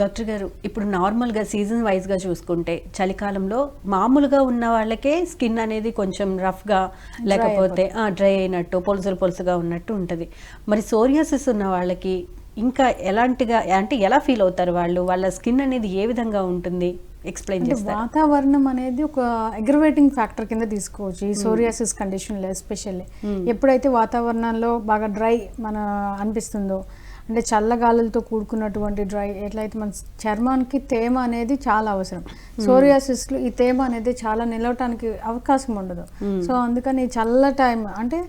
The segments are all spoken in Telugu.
డాక్టర్ గారు ఇప్పుడు నార్మల్గా సీజన్ వైజ్గా చూసుకుంటే చలికాలంలో మామూలుగా ఉన్న వాళ్ళకే స్కిన్ అనేది కొంచెం రఫ్గా లేకపోతే డ్రై అయినట్టు పొలుసులు పొలుసుగా ఉన్నట్టు ఉంటుంది. మరి సోరియాసిస్ ఉన్న వాళ్ళకి ఇంకా ఎలాంటిగా అంటే ఎలా ఫీల్ అవుతారు వాళ్ళు? వాళ్ళ స్కిన్ అనేది ఏ విధంగా ఉంటుంది? ఎక్స్ప్లెయిన్ చేస్తారు? వాతావరణం అనేది ఒక అగ్రవేటింగ్ ఫ్యాక్టర్ కింద తీసుకోవచ్చు. ఈ సోరియాసిస్ కండిషన్లో ఎస్పెషల్లీ ఎప్పుడైతే వాతావరణంలో బాగా డ్రై మన అనిపిస్తుందో అంటే చల్లగాలులతో కూడుకున్నటువంటి డ్రై ఎట్లయితే మన చర్మానికి తేమ అనేది చాలా అవసరం. సోరియాసిస్లో ఈ తేమ అనేది చాలా నిలవటానికి అవకాశం ఉండదు. సో అందుకని చల్ల టైం అంటే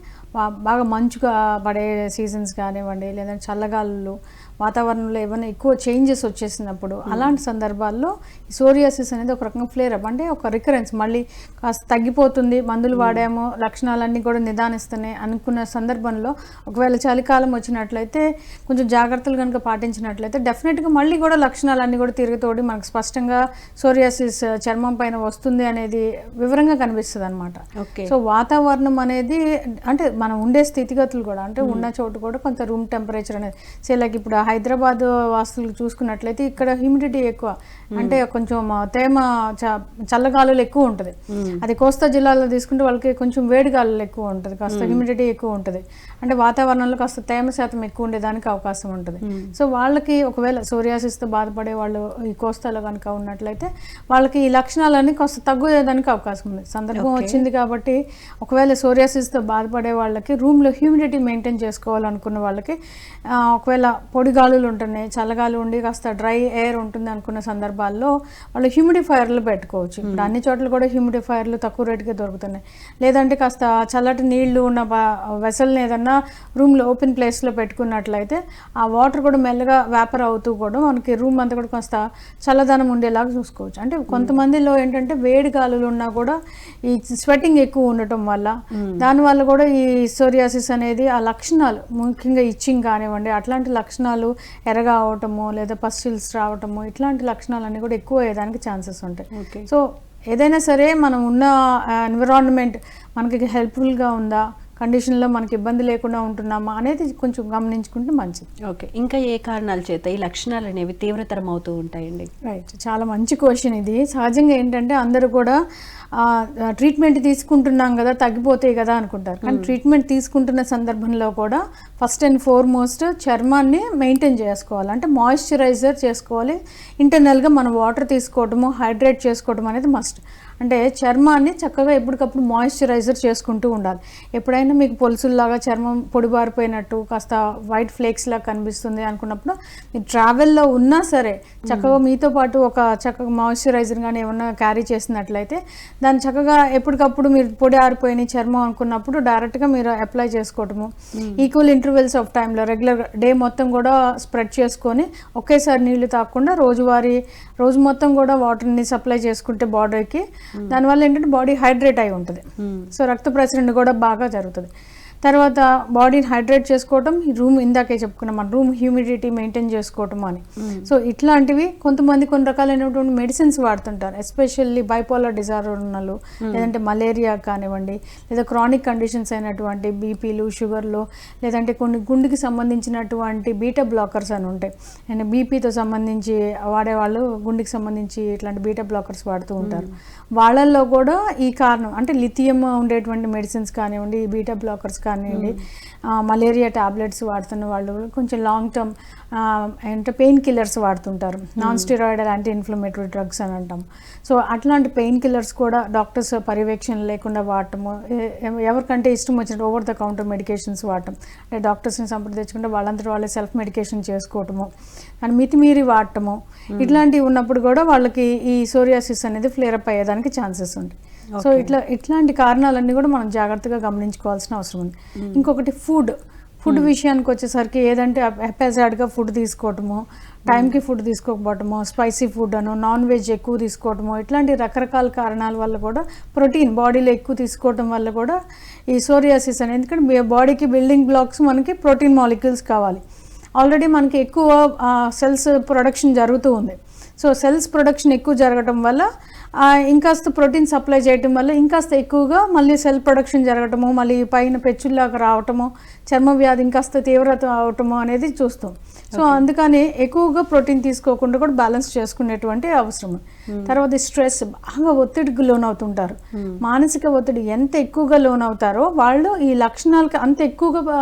బాగా మంచుగా పడే సీజన్స్ కానివ్వండి లేదంటే చల్లగాలులు వాతావరణంలో ఏమైనా ఎక్కువ చేంజెస్ వచ్చేసినప్పుడు అలాంటి సందర్భాల్లో ఈ సోరియాసిస్ అనేది ఒక రకంగా ఫ్లేర్ అప్ అంటే ఒక రికరెన్స్ మళ్ళీ కాస్త తగ్గిపోతుంది మందులు వాడాము లక్షణాలన్నీ కూడా నిదానిస్తున్నాయి అనుకున్న సందర్భంలో ఒకవేళ చలికాలం వచ్చినట్లయితే కొంచెం జాగ్రత్తలు కనుక పాటించినట్లయితే డెఫినెట్గా మళ్ళీ కూడా లక్షణాలన్నీ కూడా తిరుగుతోడి మనకు స్పష్టంగా సోరియాసిస్ చర్మం పైన వస్తుంది అనేది వివరంగా కనిపిస్తుంది అనమాట ఓకే. సో వాతావరణం అనేది అంటే మనం ఉండే స్థితిగతులు కూడా అంటే ఉన్న చోటు కూడా కొంత రూమ్ టెంపరేచర్ అనేది. సే లైక్ ఇప్పుడు హైదరాబాద్ వాస్తులు చూసుకున్నట్లయితే ఇక్కడ హ్యూమిడిటీ ఎక్కువ. అంటే కొంచెం తేమ చల్లగాలులు ఎక్కువ ఉంటుంది. అది కోస్తా జిల్లాలో తీసుకుంటే వాళ్ళకి కొంచెం వేడి గాలులు ఎక్కువ ఉంటుంది. కాస్త హ్యూమిడిటీ ఎక్కువ ఉంటుంది. అంటే వాతావరణంలో కాస్త తేమ శాతం ఎక్కువ ఉండేదానికి అవకాశం ఉంటుంది. సో వాళ్ళకి ఒకవేళ సోరియాసిస్తో బాధపడే వాళ్ళు ఈ కోస్తాలో కనుక ఉన్నట్లయితే వాళ్ళకి ఈ లక్షణాలన్నీ కాస్త తగ్గుదేదానికి అవకాశం ఉంది. సందర్భం వచ్చింది కాబట్టి ఒకవేళ సోరియాసిస్తో బాధపడే వాళ్ళకి రూమ్లో హ్యూమిడిటీ మెయింటైన్ చేసుకోవాలనుకున్న వాళ్ళకి ఒకవేళ పొడి గాలులు ఉంటున్నాయి చల్లగాలి ఉండి కాస్త డ్రై ఎయిర్ ఉంటుంది అనుకున్న సందర్భాల్లో వాళ్ళు హ్యూమిడిఫైయర్లు పెట్టుకోవచ్చు. ఇప్పుడు అన్ని చోట్ల కూడా హ్యూమిడిఫైయర్లు తక్కువ రేటుకే దొరుకుతున్నాయి. లేదంటే కాస్త చల్లటి నీళ్ళు ఉన్న వెసల్ని ఏదన్నా రూమ్లో ఓపెన్ ప్లేస్లో పెట్టుకున్నట్లయితే ఆ వాటర్ కూడా మెల్లగా వ్యాపర్ అవుతూ కూడా మనకి రూమ్ అంతా కూడా కాస్త చల్లదనం ఉండేలాగా చూసుకోవచ్చు. అంటే కొంతమందిలో ఏంటంటే వేడి గాలులు ఉన్నా కూడా ఈ స్వెటింగ్ ఎక్కువ ఉండటం వల్ల దానివల్ల కూడా ఈ సోరియాసిస్ అనేది ఆ లక్షణాలు ముఖ్యంగా ఇచ్చింగ్ కానివ్వండి అట్లాంటి లక్షణాలు ఎర్రగా అవటము లేదా పస్టిల్స్ రావటము ఇట్లాంటి లక్షణాలన్నీ కూడా ఎక్కువ అయ్యేదానికి ఛాన్సెస్ ఉంటాయి. ఓకే. సో ఏదైనా సరే మనం ఉన్న ఎన్విరాన్మెంట్ మనకి హెల్ప్ఫుల్గా ఉందా? కండిషన్లో మనకి ఇబ్బంది లేకుండా ఉంటున్నామా అనేది కొంచెం గమనించుకుంటే మంచిది. ఓకే. ఇంకా ఏ కారణాల చేత ఈ లక్షణాలు అనేవి తీవ్రతరం అవుతూ ఉంటాయండి? రైట్. చాలా మంచి క్వశ్చన్ ఇది. సహజంగా ఏంటంటే అందరూ కూడా ట్రీట్మెంట్ తీసుకుంటున్నాం కదా తగ్గిపోతాయి కదా అనుకుంటారు. కానీ ట్రీట్మెంట్ తీసుకుంటున్న సందర్భంలో కూడా ఫస్ట్ అండ్ ఫార్మోస్ట్ చర్మాన్ని మెయింటైన్ చేసుకోవాలి. అంటే మాయిశ్చరైజర్ చేసుకోవాలి. ఇంటర్నల్గా మనం వాటర్ తీసుకోవటము హైడ్రేట్ చేసుకోవటం అనేది మస్ట్. అంటే చర్మాన్ని చక్కగా ఎప్పటికప్పుడు మాయిశ్చరైజర్ చేసుకుంటూ ఉండాలి. ఎప్పుడైనా మీకు పొలుసుల్లాగా చర్మం పొడిబారిపోయినట్టు కాస్త వైట్ ఫ్లేక్స్ లాగా కనిపిస్తుంది అనుకున్నప్పుడు మీరు ట్రావెల్లో ఉన్నా సరే చక్కగా మీతో పాటు ఒక చక్కగా మాయిశ్చరైజర్ కానీ ఏమన్నా క్యారీ చేసినట్లయితే దాన్ని చక్కగా ఎప్పటికప్పుడు మీరు పొడి ఆరిపోయిన చర్మం అనుకున్నప్పుడు డైరెక్ట్గా మీరు అప్లై చేసుకోవటము. ఈక్వల్ ఇంటర్వెల్స్ ఆఫ్ టైంలో రెగ్యులర్ డే మొత్తం కూడా స్ప్రెడ్ చేసుకొని ఒకేసారి నీళ్ళు తాగకుండా రోజువారీ రోజు మొత్తం కూడా వాటర్ని సప్లై చేసుకుంటే బాడీకి దానివల్ల ఏంటంటే బాడీ హైడ్రేట్ అయి ఉంటుంది. సో రక్త ప్రసరణ కూడా బాగా జరుగుతుంది. తర్వాత బాడీని హైడ్రేట్ చేసుకోవటం రూమ్ ఇందాకే చెప్పుకున్నాం మన రూమ్ హ్యూమిడిటీ మెయింటైన్ చేసుకోవటం అని. సో ఇట్లాంటివి కొంతమంది కొన్ని రకాలైనటువంటి మెడిసిన్స్ వాడుతుంటారు. ఎస్పెషల్లీ బైపోలర్ డిజార్డర్ ఉన్న వాళ్ళు లేదంటే మలేరియా కానివ్వండి లేదా క్రానిక్ కండిషన్స్ అయినటువంటి బీపీలు షుగర్లు లేదంటే కొన్ని గుండెకి సంబంధించినటువంటి బీటా బ్లాకర్స్ అని ఉంటాయి. అండ్ బీపీతో సంబంధించి వాడేవాళ్ళు గుండెకి సంబంధించి ఇట్లాంటి బీటా బ్లాకర్స్ వాడుతూ ఉంటారు. వాళ్ళల్లో కూడా ఈ కారణం అంటే లిథియం ఉండేటువంటి మెడిసిన్స్ కానివ్వండి బీటా బ్లాకర్స్ కానివ్వండి. మలేరియా టాబ్లెట్స్ వాడుతున్న వాళ్ళు కొంచెం లాంగ్ టర్మ్ అంటే పెయిన్ కిల్లర్స్ వాడుతుంటారు. Non steroidal anti inflammatory drugs అని అంటాం. సో అట్లాంటి పెయిన్ కిల్లర్స్ కూడా డాక్టర్స్ పర్యవేక్షణ లేకుండా వాడటము ఎవరికంటే ఇష్టం వచ్చినట్టు ఓవర్ ద కౌంటర్ మెడికేషన్స్ వాడటం. అంటే డాక్టర్స్ని సంప్రదించుకుంటే వాళ్ళంతటి వాళ్ళే సెల్ఫ్ మెడికేషన్ చేసుకోవటము అండ్ మితిమీరి వాడటము. ఇట్లాంటివి ఉన్నప్పుడు కూడా వాళ్ళకి ఈ సోరియాసిస్ అనేది ఫ్లేరప్ అయ్యేదానికి ఛాన్సెస్ ఉంటాయి. సో ఇట్లా ఇట్లాంటి కారణాలన్నీ కూడా మనం జాగ్రత్తగా గమనించుకోవాల్సిన అవసరం ఉంది. ఇంకొకటి ఫుడ్. ఫుడ్ విషయానికి వచ్చేసరికి ఏదంటే హెపాజాడ్గా ఫుడ్ తీసుకోవటము టైంకి ఫుడ్ తీసుకోకపోవటము స్పైసీ ఫుడ్ అను నాన్ వెజ్ ఎక్కువ తీసుకోవటము ఇట్లాంటి రకరకాల కారణాల వల్ల కూడా ప్రోటీన్ బాడీలో ఎక్కువ తీసుకోవటం వల్ల కూడా ఈ సోరియాసిస్ అనేది ఎందుకంటే బాడీకి బిల్డింగ్ బ్లాక్స్ మనకి ప్రోటీన్ మాలిక్యూల్స్ కావాలి. ఆల్రెడీ మనకి ఎక్కువ సెల్స్ ప్రొడక్షన్ జరుగుతూ ఉంది. సో సెల్స్ ప్రొడక్షన్ ఎక్కువ జరగటం వల్ల ఇంకాస్త ప్రోటీన్ సప్లై చేయటం వల్ల ఇంకాస్త ఎక్కువగా మళ్ళీ సెల్ ప్రొడక్షన్ జరగటము మళ్ళీ పైన పెచ్చుల్లాగా రావటము చర్మ వ్యాధి ఇంకాస్త తీవ్రత అవటము అనేది చూస్తాం. సో అందుకని ఎక్కువగా ప్రోటీన్ తీసుకోకుండా కూడా బ్యాలెన్స్ చేసుకునేటువంటి అవసరం. తర్వాత స్ట్రెస్ బాగా ఒత్తిడికి లోనవుతుంటారు. మానసిక ఒత్తిడి ఎంత ఎక్కువగా లోనవుతారో వాళ్ళు ఈ లక్షణాలకి అంత ఎక్కువగా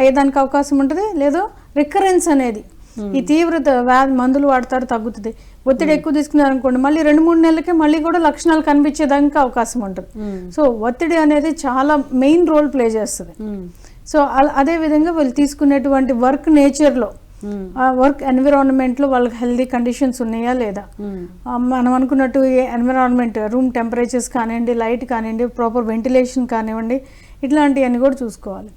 అయ్యేదానికి అవకాశం ఉంటుంది? లేదో రికరెన్స్ అనేది. ఈ తీవ్రత వ్యాధి మందులు వాడతారు తగ్గుతుంది. ఒత్తిడి ఎక్కువ తీసుకున్నారు అనుకోండి మళ్ళీ రెండు మూడు నెలలకే మళ్ళీ కూడా లక్షణాలు కనిపించేదానికి అవకాశం ఉంటుంది. సో ఒత్తిడి అనేది చాలా మెయిన్ రోల్ ప్లే చేస్తుంది. సో అల- అదే విధంగా వీళ్ళు తీసుకునేటువంటి వర్క్ నేచర్లో ఆ వర్క్ ఎన్విరాన్మెంట్లో వాళ్ళకి హెల్దీ కండిషన్స్ ఉన్నాయా లేదా? మనం అనుకున్నట్టు ఎన్విరాన్మెంట్ రూమ్ టెంపరేచర్స్ కానివ్వండి లైట్ కానివ్వండి ప్రాపర్ వెంటిలేషన్ కానివ్వండి ఇట్లాంటివన్నీ కూడా చూసుకోవాలి.